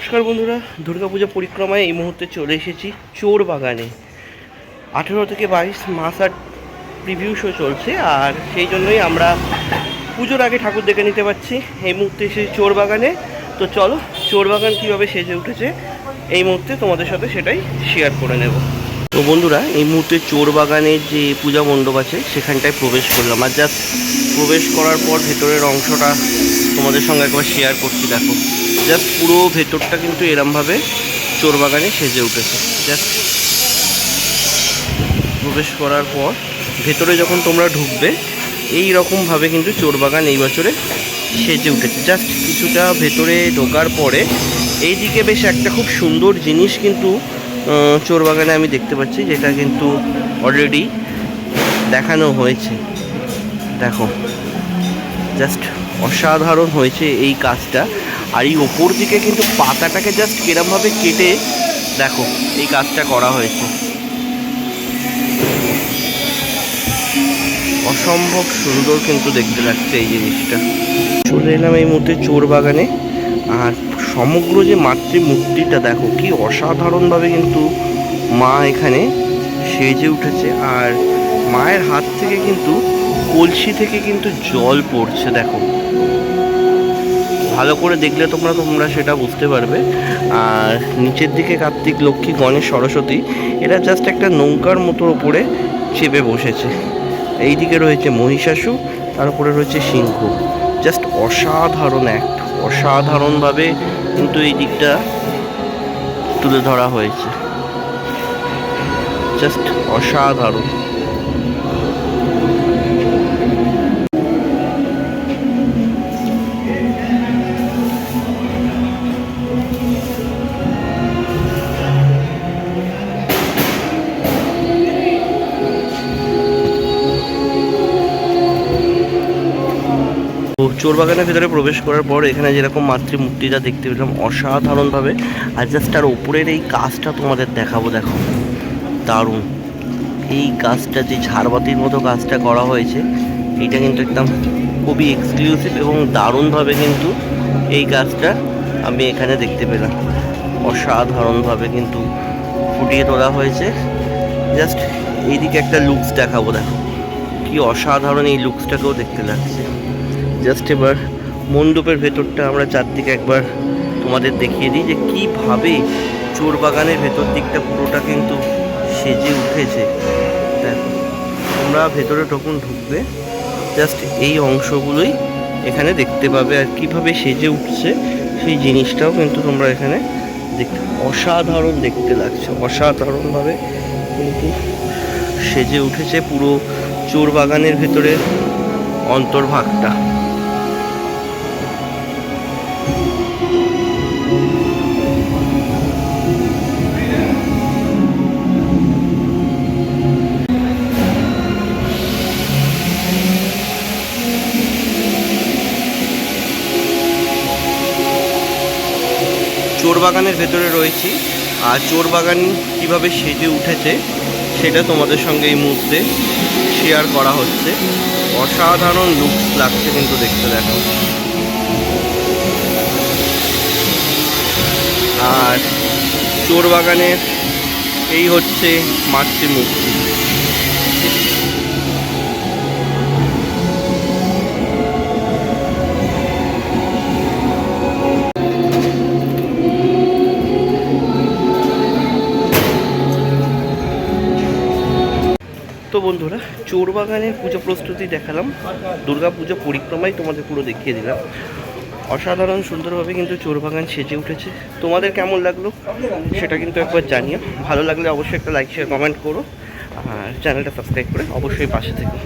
নমস্কার বন্ধুরা দুর্গাপূজা পরিক্রমায় এই মুহূর্তে চলে এসেছি চোর বাগানে। আঠেরো থেকে বাইশ মাস আর প্রিভিউ শো চলছে আর সেই জন্যই আমরা পুজোর আগে ঠাকুর দেখে নিতে পারছি। এই মুহূর্তে এসেছি চোর বাগানে। তো চলো, চোর বাগান কীভাবে সেজে উঠেছে, এই মুহূর্তে তোমাদের সাথে সেটাই শেয়ার করে নেব। তো বন্ধুরা, এই মুহূর্তে চোর বাগানের যে পূজা মণ্ডপ আছে, সেখানটায় প্রবেশ করলাম। আর জাস্ট প্রবেশ করার পর ভেতরের অংশটা তোমাদের সঙ্গে একবার শেয়ার করছি, দেখো। জাস্ট পুরো ভেতরটা কিন্তু এরমভাবে চোর বাগানে সেজে উঠেছে। জাস্ট প্রবেশ করার পর ভেতরে যখন তোমরা ঢুকবে, এই রকমভাবে কিন্তু চোর বাগান এই বছরে সেজে উঠেছে। জাস্ট কিছুটা ভেতরে ঢোকার পরে, এইদিকে বেশ একটা খুব সুন্দর জিনিস কিন্তু চোর বাগানে আমি দেখতে পাচ্ছি, যেটা কিন্তু অলরেডি দেখানো হয়েছে। দেখো জাস্ট অসাধারণ হয়েছে এই কাজটা। আর এই ওপর দিকে কিন্তু পাতাটাকে জাস্ট কিরমভাবে কেটে দেখো, এই কাজটা করা হয়েছে। অসম্ভব সুন্দর কিন্তু দেখতে লাগছে এই জিনিসটা। চলে এলাম এই মুহূর্তে চোর বাগানে আর সমগ্র যে মাতৃমূর্তিটা দেখো, কি অসাধারণভাবে কিন্তু মা এখানে সেজে উঠেছে। আর মায়ের হাত থেকে কিন্তু, কলসি থেকে কিন্তু জল পড়ছে, দেখো। ভালো করে দেখলে তোমরা তোমরা সেটা বুঝতে পারবে। আর নিচের দিকে কার্তিক, লক্ষ্মী, গণেশ, সরস্বতী, এরা জাস্ট একটা নৌকার মতো ওপরে চেপে বসেছে। এই দিকে রয়েছে মহিষাসু তার উপরে রয়েছে সিংহ। জাস্ট অসাধারণ অ্যাক্ট অসাধারণভাবে কিন্তু এই দিকটা তুলে ধরা হয়েছে। জাস্ট অসাধারণ। চোর বাগানের ভিতরে প্রবেশ করার পর এখানে যেরকম মাতৃমূর্তিটা দেখতে পেলাম অসাধারণভাবে, আর জাস্ট তার উপরের এই কাজটা তোমাদের দেখাবো, দেখো। দারুণ। এই কাজটা যে ঝাড়বাতির মতো কাজটা করা হয়েছে, এটা কিন্তু একদম খুবই এক্সক্লুসিভ এবং দারুণভাবে কিন্তু এই কাজটা আমি এখানে দেখতে পেলাম। অসাধারণভাবে কিন্তু ফুটিয়ে তোলা হয়েছে। জাস্ট এইদিকে একটা লুকস দেখাবো, দেখো। কি অসাধারণ এই লুকসটাকেও দেখতে লাগছে। জাস্ট এবার মণ্ডপের ভেতরটা আমরা চারদিকে একবার তোমাদের দেখিয়ে দিই যে কীভাবে চোর বাগানের ভেতর দিকটা পুরোটা কিন্তু সেজে উঠেছে। তোমরা ভেতরে তখন ঢুকবে, জাস্ট এই অংশগুলোই এখানে দেখতে পাবে আর কীভাবে সেজে উঠছে সেই জিনিসটাও কিন্তু তোমরা এখানে দেখতে অসাধারণ দেখতে লাগছে, অসাধারণভাবে কিন্তু সেজে উঠেছে পুরো চোর বাগানের ভেতরে অন্তর্ভাগটা। চোর বাগানের ভেতরে রয়েছি। আর চোর বাগান কীভাবে সেজে উঠেছে, সেটা তোমাদের সঙ্গে এই মুহূর্তে শেয়ার করা হচ্ছে। অসাধারণ লুকস লাগছে কিন্তু দেখতে, দেখো। আর চোর বাগানের এই হচ্ছে মাতৃমূর্তি। তো বন্ধুরা চোর বাগানের পুজো প্রস্তুতি দেখালাম। দুর্গা পুজো পরিক্রমাই তোমাদের পুরো দেখিয়ে দিলাম। অসাধারণ সুন্দরভাবে কিন্তু চোর বাগান সেজে উঠেছে। তোমাদের কেমন লাগল সেটা কিন্তু একবার জানিও। ভালো লাগলে অবশ্যই একটা লাইক শেয়ার কমেন্ট করো। আর চ্যানেলটা সাবস্ক্রাইব করে অবশ্যই পাশে থেকো।